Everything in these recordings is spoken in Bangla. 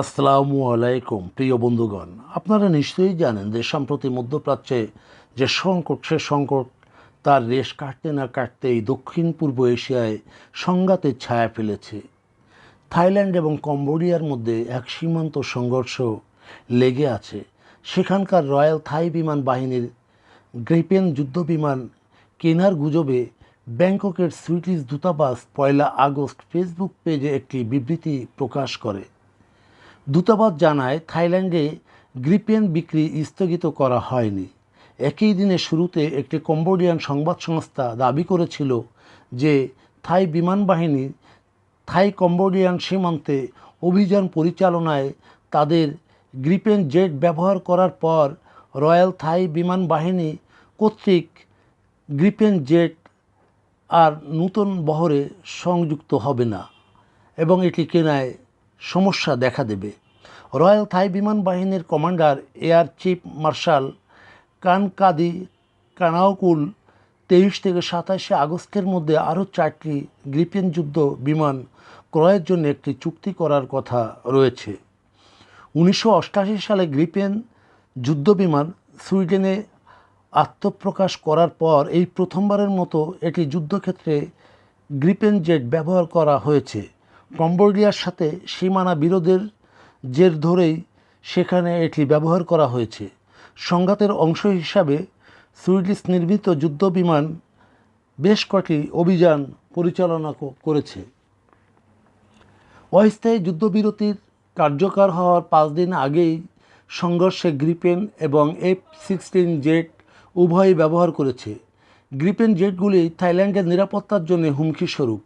আসসালামু আলাইকুম, প্রিয় বন্ধুগণ। আপনারা নিশ্চয়ই জানেন যে সম্প্রতি মধ্যপ্রাচ্যে যে সংকট, সে সংকট তার রেশ কাটতে না কাটতেই দক্ষিণ পূর্ব এশিয়ায় সংঘাতের ছায়া ফেলেছে। থাইল্যান্ড এবং কম্বোডিয়ার মধ্যে এক সীমান্ত সংঘর্ষ লেগে আছে। সেখানকার রয়্যাল থাই বিমান বাহিনীর গ্রিপেন যুদ্ধবিমান কেনার গুজবে ব্যাংককের সুইটিশ দূতাবাস পয়লা আগস্ট ফেসবুক পেজে একটি বিবৃতি প্রকাশ করে। দূতাবাস জানায়, থাইল্যান্ডে গ্রিপেন বিক্রি স্থগিত করা হয়নি। একই দিনের শুরুতে একটি কম্বোডিয়ান সংবাদ সংস্থা দাবি করেছিল যে, থাই বিমান বাহিনী থাই কম্বোডিয়ান সীমান্তে অভিযান পরিচালনায় তাদের গ্রিপেন জেট ব্যবহার করার পর রয়্যাল থাই বিমান বাহিনী কর্তৃক গ্রিপেন জেট আর নূতন বহরে সংযুক্ত হবে না এবং এটি কেনায় সমস্যা দেখা দেবে। রয়্যাল থাই বিমান বাহিনীর কমান্ডার, এয়ার চিফ মার্শাল কানকাদি কানাউকুল তেইশ থেকে সাতাশে আগস্টের মধ্যে আরও চারটি গ্রিপেন যুদ্ধ বিমান ক্রয়ের জন্য একটি চুক্তি করার কথা রয়েছে। উনিশশো সালে গ্রিপেন যুদ্ধবিমান সুইডেনে আত্মপ্রকাশ করার পর এই প্রথমবারের মতো এটি যুদ্ধক্ষেত্রে গ্রিপেন জেট ব্যবহার করা হয়েছে। কম্বোডিয়ার সাথে সীমানা বিরোধের জের ধরেই সেখানে এটি ব্যবহার করা হয়েছে। সংঘাতের অংশ হিসাবে সুইডিশ নির্মিত যুদ্ধবিমান বেশ কটি অভিযান পরিচালনা করেছে। অস্থায়ী যুদ্ধবিরতির কার্যকর হওয়ার পাঁচ দিন আগেই সংঘর্ষে গ্রিপেন এবং এফ সিক্সটিন জেট উভয়ই ব্যবহার করেছে। গ্রিপেন জেটগুলি থাইল্যান্ডের নিরাপত্তার জন্য হুমকি স্বরূপ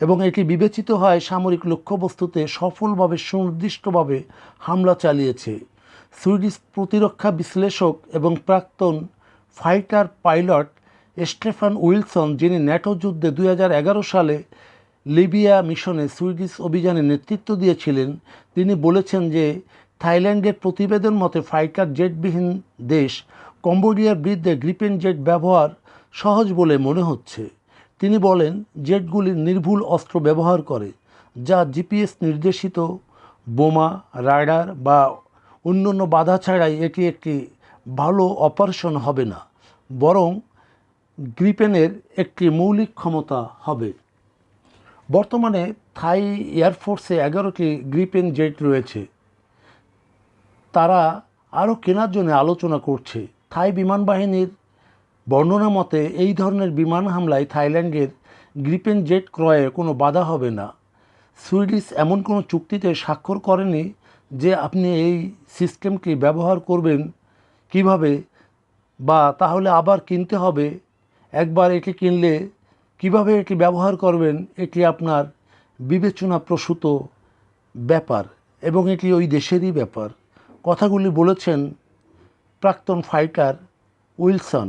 এবং এটি বিবেচিত হয় সামরিক লক্ষ্যবস্তুতে সফলভাবে, সুনির্দিষ্টভাবে হামলা চালিয়েছে। সুইডিশ প্রতিরক্ষা বিশ্লেষক এবং প্রাক্তন ফাইটার পাইলট স্টেফান উইলসন, যিনি ন্যাটো যুদ্ধে দু হাজার এগারো সালে লিবিয়া মিশনে সুইডিশ অভিযানে নেতৃত্ব দিয়েছিলেন, তিনি বলেছেন যে থাইল্যান্ডের প্রতিবেদন মতে ফাইটার জেটবিহীন দেশ কম্বোডিয়ার বিরুদ্ধে গ্রিপেন জেট ব্যবহার সহজ বলে মনে হচ্ছে। তিনি বলেন, জেটগুলি নির্ভুল অস্ত্র ব্যবহার করে, যা জিপিএস নির্দেশিত, বোমা রাডার বা অন্যান্য বাধা ছাড়াই এটি একটি ভালো অপারেশন হবে না, বরং গ্রিপেনের একটি মৌলিক ক্ষমতা হবে। বর্তমানে থাই এয়ারফোর্সে এগারোটি গ্রিপেন জেট রয়েছে। তারা আরও কেনার জন্য আলোচনা করছে। থাই বিমান বাহিনীর বর্ণনা মতে, এই ধরনের বিমান হামলায় থাইল্যান্ডের গ্রিপেন জেট ক্রয়ে কোনো বাধা হবে না। সুইডিশ এমন কোনো চুক্তিতে স্বাক্ষর করেনি যে আপনি এই সিস্টেমটি ব্যবহার করবেন কীভাবে বা তাহলে আবার কিনতে হবে। একবার এটি কিনলে কীভাবে এটি ব্যবহার করবেন, এটি আপনার বিবেচনা প্রসূত ব্যাপার এবং এটি ওই দেশেরই ব্যাপার। কথাগুলি বলেছেন প্রাক্তন ফাইটার উইলসন।